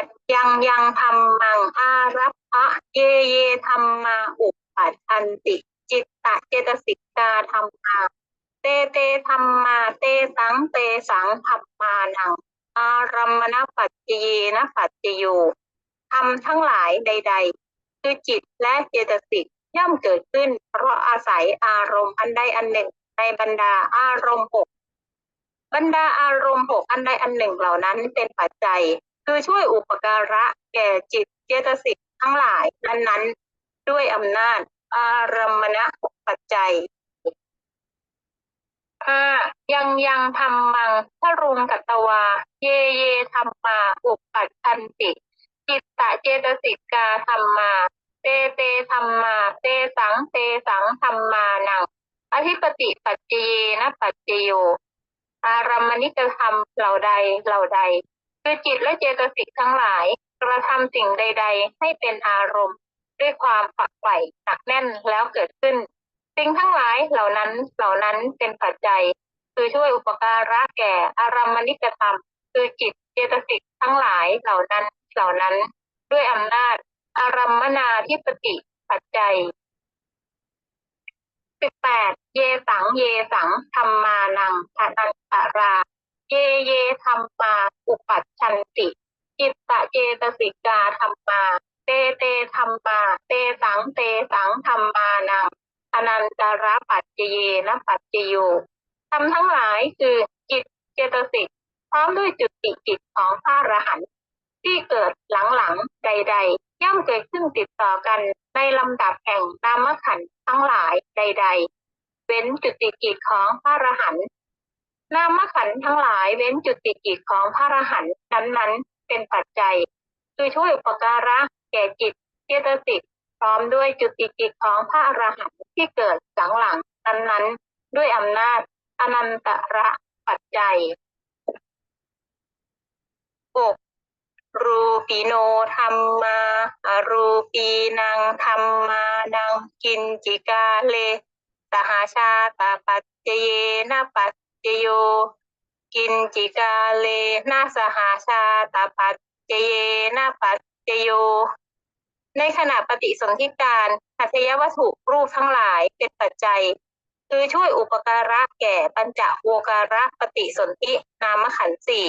ดยังยังธรรมังอารัพพะเยเยธรรมาอุปัฏชันติ จิตตะเจตสิกาธรรมาเตเตธรรมาเตสังเตสังธรรมานังอารัมมณปัจจเยนะปัจจโยธรรมทั้งหลายใด ๆ คือจิตและเจตสิกย่อมเกิดขึ้น เพราะอาศัยอารมณ์อันใดอันหนึ่ง ในบรรดาอารมณ์หกบรรดาอารมณ์หกอันใดอันหนึ่งเหล่านั้นเป็นปัจจัย คือช่วยอุปการะแก่จิตเจตสิกทั้งหลายนั้นๆ ด้วยอำนาจอารมณะปัจจัยห้ายังยังธรรมังทรุงกัตวา เยเยธรรมาอุปัฏชันติจิตตะเจตสิกาธรรมา เตเตธรรมา เตสังเตสังธรรมานังอธิปติปัจเจเยนะปัจเจโย อารมณิกธรรมเหล่าใดเหล่าใด คือจิตและเจตสิกทั้งหลาย กระทำสิ่งใด ๆ ให้เป็นอารมณ์ ด้วยความฝักใฝ่หนักแน่นแล้วเกิดขึ้น สิ่งทั้งหลายเหล่านั้นเหล่านั้นเป็นปัจจัยคือช่วยอุปการะแก่อารมณิกธรรม คือจิตเจตสิกทั้งหลายเหล่านั้นเหล่านั้น ด้วยอำนาจ อารมมนาธิปติปัจจัยสิบแปดเยสังเยสังธรรมานังอนันตรา เยเยธรรมมา อุปัชชันติจิตตะเจตสิกาธรรมมา เตเตธรรมา เตสังเตสังธรรมานังอนันตระปัจเจเยนะปัจเจโยทำทั้งหลายคือจิตเจตสิกพร้อมด้วยจุติจิตของพระอรหันต์ที่เกิดหลังๆใด ๆ ย่อมเกิดขึ้นติดต่อกันในลำดับแห่งนามขันธ์ทั้งหลายใด ๆ เว้นจุติจิตของพระอรหันต์ นามขันทั้งหลายเว้นจุติจิตของพระอรหันต์นั้นๆ เป็นปัจจัย คือช่วยอุปการะแก่จิตเจตสิกพร้อมด้วยจุติจิตของพระอรหันต์ที่เกิดหลังๆนั้นๆ ด้วยอำนาจอนันตระปัจจัยอกรูปิโนธรรมาอรูปีนังธรรมานังกินจิกาเล สหาชาตาปัจเจเยนะปัจ จโย กินจิกาเลนะสหาชาตาปัจเจเยนะปัจเจโย ในขณะปฏิสนธิการหัตถยวัตถุรูปทั้งหลายเป็นปัจจัย คือช่วยอุปการะแก่ปัญจโวการะปฏิสนธินามขันธ์สี่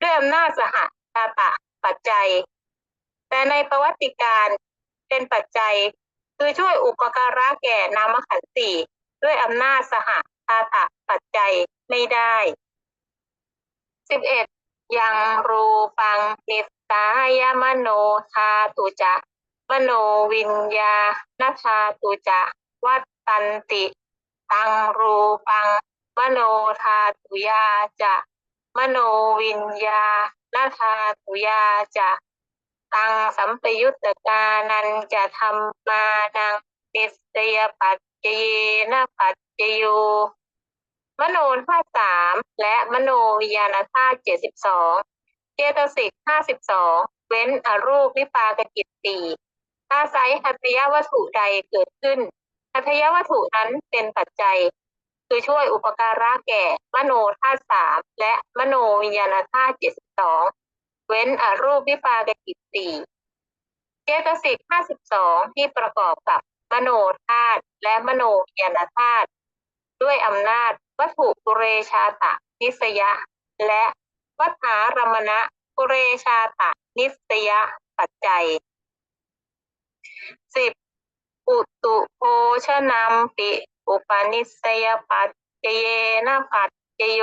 ด้วยอำนาจสหตาตะปัจจัย แต่ในประวัติการเป็นปัจจัย คือช่วยอุปการะแก่นามขันธ์สี่ด้วยอำนาจสหตาตะปัจจัย ไม่ได้สิบเอ็ดยังรูปังนิสตายมโนธาตุจะมโนวิญญาณธาตุจะวัตตันติตังรูปัง มโนธาตุยาจะมโนวิญญาณธาตุยาจะตังสัมปยุตตกานันจะทำมานังนิสยปัจเจนะปัจเจโย มโนธาตุสามและมโนวิญญาณธาตุเจ็ดสิบสองเจตสิกห้าสิบสองเว้นอรูปวิปากกิจสี่อาศัยหัตถยวัตถุใดเกิดขึ้นหัตถยวัตถุนั้นเป็นปัจจัย คือช่วยอุปการะแก่ มโนธาตุสามและมโนวิญญาณธาตุเจ็ดสิบสองเว้นอรูปวิปากกิจสี่เจตสิกห้าสิบสองที่ประกอบกับมโนธาตุและมโนวิญญาณธาตุด้วยอำนาจ วัตถุปุเรชาตะนิสยะ และวัฏฐารมณะปุเรชาตะนิสยะปัจจัยสิบอุตุโภชนัมปิอุปนิสยปัจเจเยนะปัจเจโย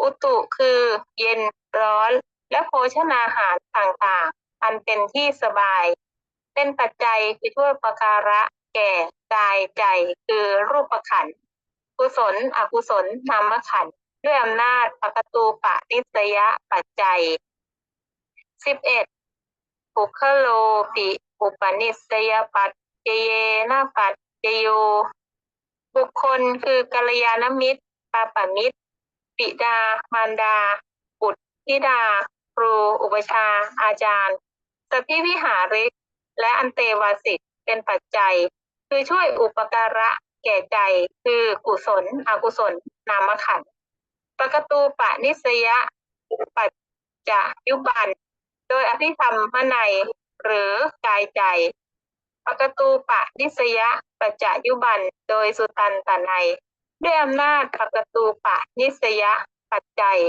อุตุคือเย็นร้อนและโภชนาหารต่างๆ อันเป็นที่สบาย เป็นปัจจัยคือช่วยประการะแก่กายใจคือรูปขันธ์ กุศลอกุศลนามขันด้วยอำนาจปกตูปะนิสยะปัจจัยสิบเอ็ดปุคโลปิอุปนิสยปัจเจเยนะปัจเจโย บุคคลคือกัลยาณมิตรปาปมิตร ปิดา มารดา บุตรธิดา ครู อุปชา อาจารย์สพิวิหาริก และอันเตวาสิกเป็นปัจจัย คือช่วยอุปการะ แก่ใจคือกุศล อกุศล นามขันธ์ปกตูปะนิสยะปัจจะยุบัน โดยอภิธรรมมนัยหรือกายใจปกตูปะนิสยปัจจายุบัน โดยสุตันตนัยด้วยอำนาจปกตูปะนิสยปัจจัย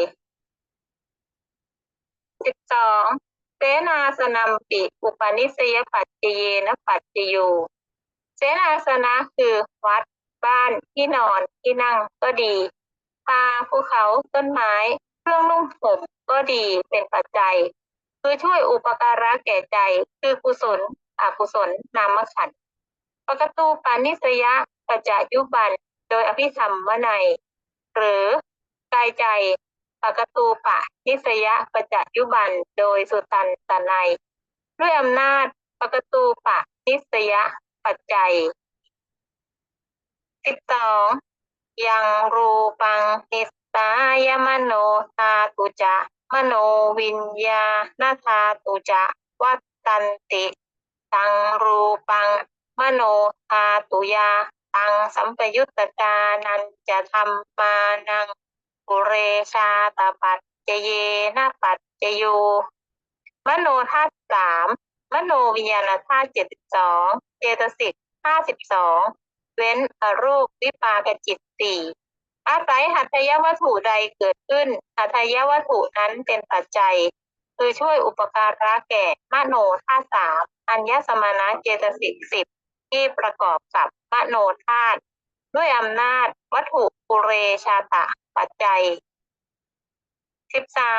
สิบสองเสนาสนัมปิ อุปนิสยปัจจเยนะปัจจโย เสนาสนะคือวัดบ้านที่นอนที่นั่งก็ดีป่าภูเขาต้นไม้ เครื่องนุ่งห่มก็ดีเป็นปัจจัย คือช่วยอุปการะแก่ใจคือกุศลอกุศลนามขันปกตูปานิสยปัจจยุบัน โดยอภิธรรมวนัยหรือกายใจปกตูปะนิสยปัจจยุบัน โดยสุตันตนัยด้วยอำนาจปกตูปะนิสย ปัจจัยสิบสองยังรูปังนิสตายมโนธาตุจะมโนวิญญาณธาตุจะวัตตันติตังรูปัง มโนธาตุยาตังสัมปยุตตานันจะทำมานังปุเรชาตปัจเจเยนปัจเจโยมโนธาตุสาม มโนวิญญาณธาตุเจ็ดสิบสองเจตสิกห้าสิบสองเว้นอรูปวิปากจิตสี่อาศัยหัตถยวัตถุใดเกิดขึ้นหัตถยวัตถุนั้นเป็นปัจจัย คือช่วยอุปการะแก่มโนธาตุสามอัญญสมานะเจตสิกสิบที่ประกอบกับมโนธาตุด้วยอำนาจวัตถุปุเรชาตะปัจจัยสิบสา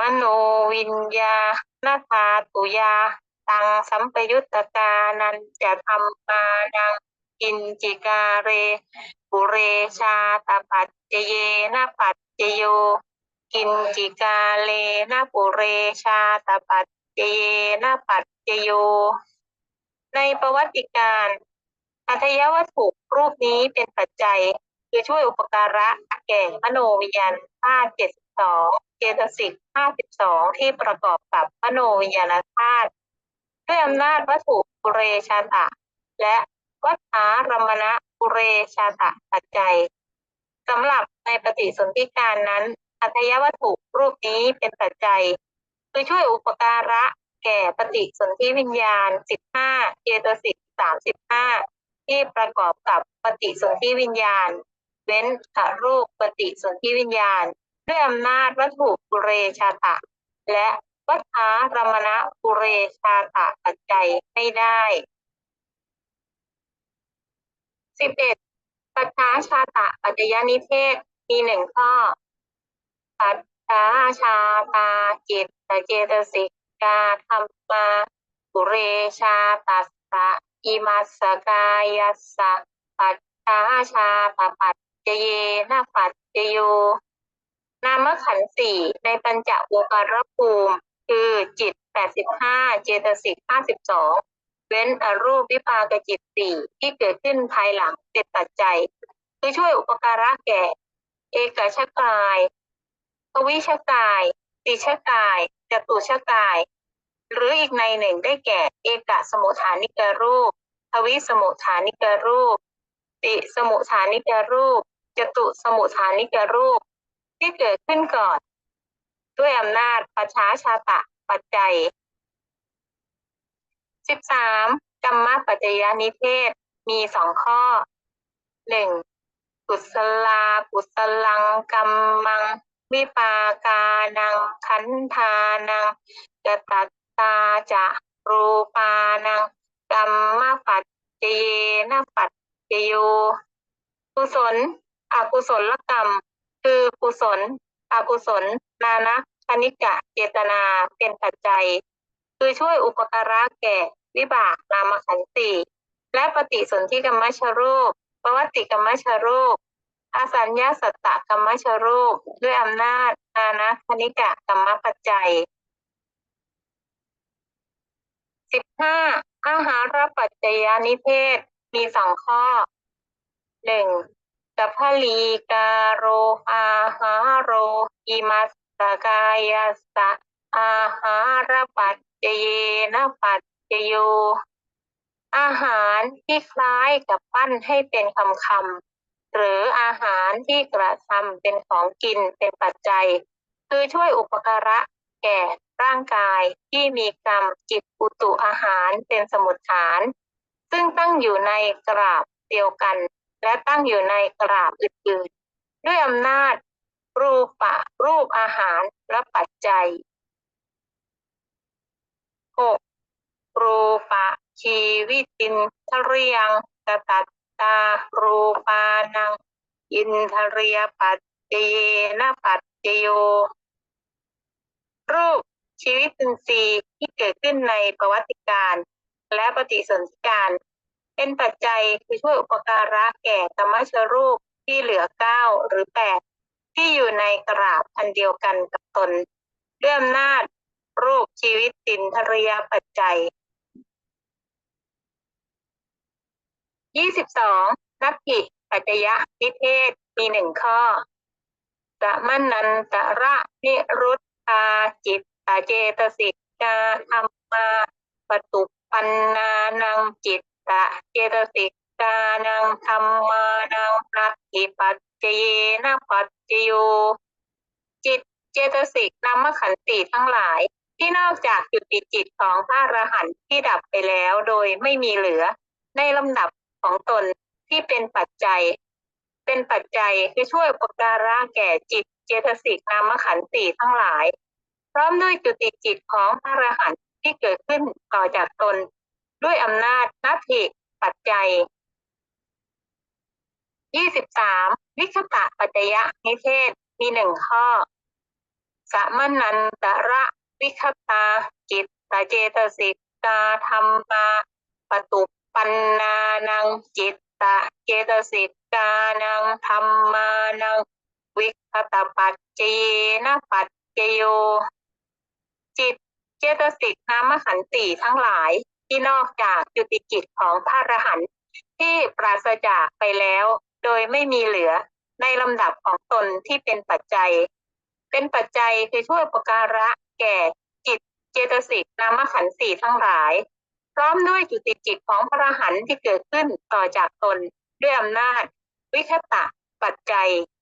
มโนวิญญาณธาตุยา ตังสัมปยุตตกานันจะทำมานังกินจิกาเรปุเรชาตปัจเจเยนะปัจเจโยกินจิกาเลนะปุเรชาตปัจเจเยนะปัจเจโย ในประวัติการอัธยวัตถุรูปนี้เป็นปัจจัย คือช่วยอุปการะแก่มโนวิญญาณธาตุเจ็ด สองเจตสิกห้าสิบสองที่ประกอบกับมโนวิญญาณธาตุด้วยอำนาจวัตถุปุเรชาตะ และวัฏฐารมณะปุเรชาตะปัจจัยสำหรับในปฏิสนธิการนั้น อัตยวัตถุรูปนี้เป็นปัจจัย คือช่วยอุปการะแก่ปฏิสนธิวิญญาณ 15 เจตสิก 35 ที่ประกอบกับปฏิสนธิวิญญาณ เว้นรูปปฏิสนธิวิญญาณ ด้วยอำนาจวัตถุปุเรชาตะ และวัฏารมณะปุเรชาตะปัจจัยไม่ได้สิบเอ็ดปัจฉาชาตะปัจจยนิเทศมีหนึ่งข้อ ปัจฉาชาตาจิตตเจตสิกาธรรมาปุเรชาตัสสะอิมัสกายัสสะปัจฉาชาตปัจเจเยนะปัจเจโย นามขันธ์สี่ในปัญจโวการภูมิ คือจิตแปดสิบห้าเจตสิกห้าสิบสองเว้นอรูปวิปากจิตสี่ที่เกิดขึ้นภายหลังเป็นปัจจัยคือช่วยอุปการะแก่ เอกชกายทวิชกายติชกายจตุชกาย หรืออีกในหนึ่งได้แก่ เอกสมุฐานิกรูป ทวิสมุฐานิกรูป ติสมุฐานิกรูปจตุสมุฐานิกรูป ที่เกิดขึ้นก่อน ด้วยอำนาจปัจฉาชาตะปัจจัยสิบสามกรรมปัจจยานิเทศมีสองข้อหนึ่งกุศลากุศลังกรรมัง วิปากานัง ขันธานังกตัตตาจะรูปานังกรรมปัจเจเยนปัจเจโยกุศลอกุศล กุศล อกุศล นานะคณิกะ เจตนา เป็นปัจจัย คือช่วยอุปการะแก่ วิบากนามขันติและปฏิสนธิกรรมชรูปประวัติกรรมชรูปอาสัญญาสัตตกรรมชรูป ด้วยอำนาจอานะคณิกะกรรมปัจจัยสิบห้าอาหารปัจจยานิเทศ มีสองข้อหนึ่ง กัพลีกาโรอาหาโรอิมัสตกายาสะอาหารปัจเจเยนะปัจจโยอาหารที่คล้ายกับปั้นให้เป็นคำคำหรืออาหารที่กระทำเป็นของกินเป็นปัจจัย คือช่วยอุปการะแก่ร่างกายที่มีกรรมจิตอุตุอาหารเป็นสมุดฐาน ซึ่งตั้งอยู่ในกราบเดียวกัน และตั้งอยู่ในกราบอื่นๆ ด้วยอำนาจ รูปะ รูปอาหารและปัจจัย 6. รูปะชีวิตินทเรียงตตัตตารูปานัง อินทเรียปัจเจเนปัจเจโย รูปชีวิตินทรีย์ที่เกิดขึ้นในประวัติการ และปฏิสนธิการ เป็นปัจจัยคือช่วยอุปการะแก่ธรรมชรูปที่เหลือเก้าหรือแปดที่อยู่ในกราบอันเดียวกันกับตนด้วยอำนาจรูปชีวิตตินทริยปัจจัยยี่สิบสองนักกิปัจจยะนิเทศมีหนึ่งข้อสะมันนันตระนิรุตตาจิตตาเจตสิกาธรรมาปตุปันนานังจิต ตะเจตสิกานังธรรมานังนักกิปัจเจเยนปัจจโยจิตเจตสิกนามขันติทั้งหลาย ที่นอกจากจุติจิตของพระอรหันต์ที่ดับไปแล้วโดยไม่มีเหลือ ในลำดับของตนที่เป็นปัจจัย เป็นปัจจัยคือช่วยอุปการะแก่จิตเจตสิกนามขันติทั้งหลาย พร้อมด้วยจุติจิตของพระอรหันต์ที่เกิดขึ้นต่อจากตน ด้วยอำนาจนัตถิปัจจัยยี่สิบสามวิคตะปัจจยะนิเทศมีหนึ่งข้อสมนันตระวิคตาจิตตาเจตสิกาธรรมาปตุปันนานังจิตตะเจตสิกานังธรรมานังวิคตปัจเจนะปัจเจโย จิตเจตสิกนามขันติทั้งหลาย ที่นอกจากจุติจิตของพระอรหันต์ที่ปราศจากไปแล้ว โดยไม่มีเหลือในลำดับของตนที่เป็นปัจจัย เป็นปัจจัยคือช่วยอุปการะแก่จิตเจตสิกนามขันธ์สี่ทั้งหลาย พร้อมด้วยจุติจิตของพระอรหันต์ที่เกิดขึ้นต่อจากตนด้วยอำนาจ วิคตะปัจจัย